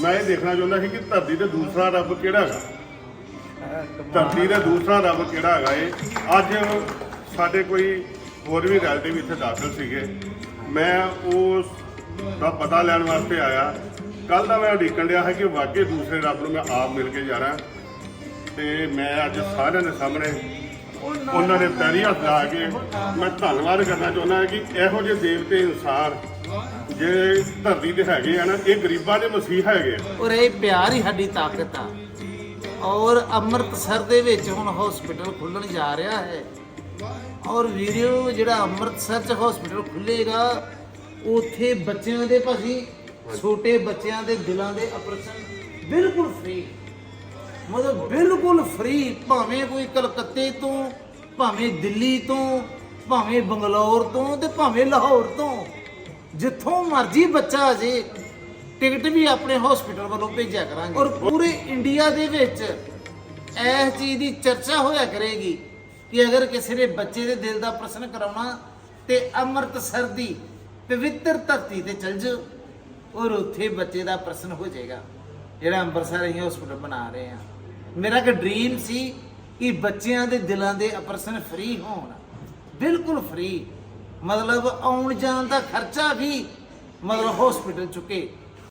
ਮੈਂ ਇਹ ਦੇਖਣਾ ਚਾਹੁੰਦਾ ਸੀ ਕਿ ਧਰਤੀ ਤੇ ਦੂਸਰਾ ਰੱਬ ਕਿਹੜਾ ਹੈਗਾ? ਧਰਤੀ ਦੇ ਦੂਸਰਾ ਰੱਬ ਕਿਹੜਾ ਹੈਗਾ ਇਹ? ਅੱਜ ਸਾਡੇ ਕੋਈ ਹੋਰ ਵੀ ਰਿਲੇਟਿਵ ਇੱਥੇ ਦਾਖਲ ਸੀਗੇ। ਮੈਂ ਉਸ ਦਾ ਪਤਾ ਲੈਣ ਵਾਸਤੇ ਆਇਆ। ਕੱਲ ਦਾ ਮੈਂ ਉਡੀਕਣ ਡਿਆ ਹੈ ਕਿ ਵਾਕਈ ਦੂਸਰੇ ਰੱਬ ਨੂੰ ਮੈਂ ਆਪ ਮਿਲ ਕੇ ਜਾਣਾ ਤੇ ਮੈਂ ਅੱਜ ਸਾਰਿਆਂ ਦੇ ਸਾਹਮਣੇ ਉਹਨਾਂ ਦੇ ਪੈਰੀ ਹੱਥ ਲਾ ਕੇ ਮੈਂ ਧੰਨਵਾਦ ਕਰਨਾ ਚਾਹੁੰਦਾ ਕਿ ਇਹੋ ਜਿਹੇ ਦੇਵਤੇ ਇਨਸਾਨ ਜਿਹੜੇ ਧਰਤੀ ਤੇ ਹੈਗੇ ਆ ਨਾ, ਇਹ ਗਰੀਬਾਂ ਦੇ ਮਸੀਹ ਹੈਗੇ ਆ। ਔਰ ਇਹ ਪਿਆਰ ਹੀ ਸਾਡੀ ਤਾਕਤ ਆ। ਔਰ ਅੰਮ੍ਰਿਤਸਰ ਦੇ ਵਿੱਚ ਹੁਣ ਹਸਪੀਟਲ ਖੁੱਲਣ ਜਾ ਰਿਹਾ ਹੈ। ਔਰ ਵੀਡੀਓ ਜਿਹੜਾ ਅੰਮ੍ਰਿਤਸਰ ਚ ਹਸਪੀਟਲ ਖੁੱਲੇਗਾ, ਉੱਥੇ ਬੱਚਿਆਂ ਦੇ ਭਾਜੀ, ਛੋਟੇ ਬੱਚਿਆਂ ਦੇ ਦਿਲਾਂ ਦੇ ਆਪਰੇਸ਼ਨ ਬਿਲਕੁਲ ਫ੍ਰੀ ਮਤਲਬ ਬਿਲਕੁਲ ਫ੍ਰੀ ਭਾਵੇਂ ਕੋਈ ਕਲਕੱਤੇ ਤੋਂ, ਭਾਵੇਂ ਦਿੱਲੀ ਤੋਂ, ਭਾਵੇਂ ਬੰਗਲੌਰ ਤੋਂ ਤੇ ਭਾਵੇਂ ਲਾਹੌਰ ਤੋਂ। ਜਿੱਥੋਂ ਮਰਜ਼ੀ ਬੱਚਾ ਆ ਜੇ, ਟਿਕਟ ਵੀ ਆਪਣੇ ਹਸਪੀਟਲ ਵੱਲੋਂ ਭੇਜਿਆ ਕਰਾਂਗੇ। ਔਰ ਪੂਰੇ ਇੰਡੀਆ ਦੇ ਵਿੱਚ ਇਸ ਚੀਜ਼ ਦੀ ਚਰਚਾ ਹੋਇਆ ਕਰੇਗੀ ਕਿ ਅਗਰ ਕਿਸੇ ਨੇ ਬੱਚੇ ਦੇ ਦਿਲ ਦਾ ਪ੍ਰਸ਼ਨ ਕਰਾਉਣਾ ਤੇ ਅੰਮ੍ਰਿਤਸਰ ਦੀ ਪਵਿੱਤਰ ਧਰਤੀ ਤੇ ਚਲ ਜਾਓ, ਔਰ ਉੱਥੇ ਬੱਚੇ ਦਾ ਪ੍ਰਸ਼ਨ ਹੋ ਜਾਏਗਾ, ਜਿਹੜਾ ਅੰਮ੍ਰਿਤਸਰ ਅਸੀਂ ਹਸਪੀਟਲ ਬਣਾ ਰਹੇ ਹਾਂ। ਮੇਰਾ ਇੱਕ ਡ੍ਰੀਮ ਸੀ ਕਿ ਬੱਚਿਆਂ ਦੇ ਦਿਲਾਂ ਦੇ ਆਪਰੇਸ਼ਨ ਫ੍ਰੀ ਹੋਣ, ਬਿਲਕੁਲ ਫ੍ਰੀ ਮਤਲਬ ਆਉਣ ਜਾਣ ਦਾ ਖਰਚਾ ਵੀ ਮਤਲਬ ਹਸਪੀਟਲ ਚੁੱਕੇ।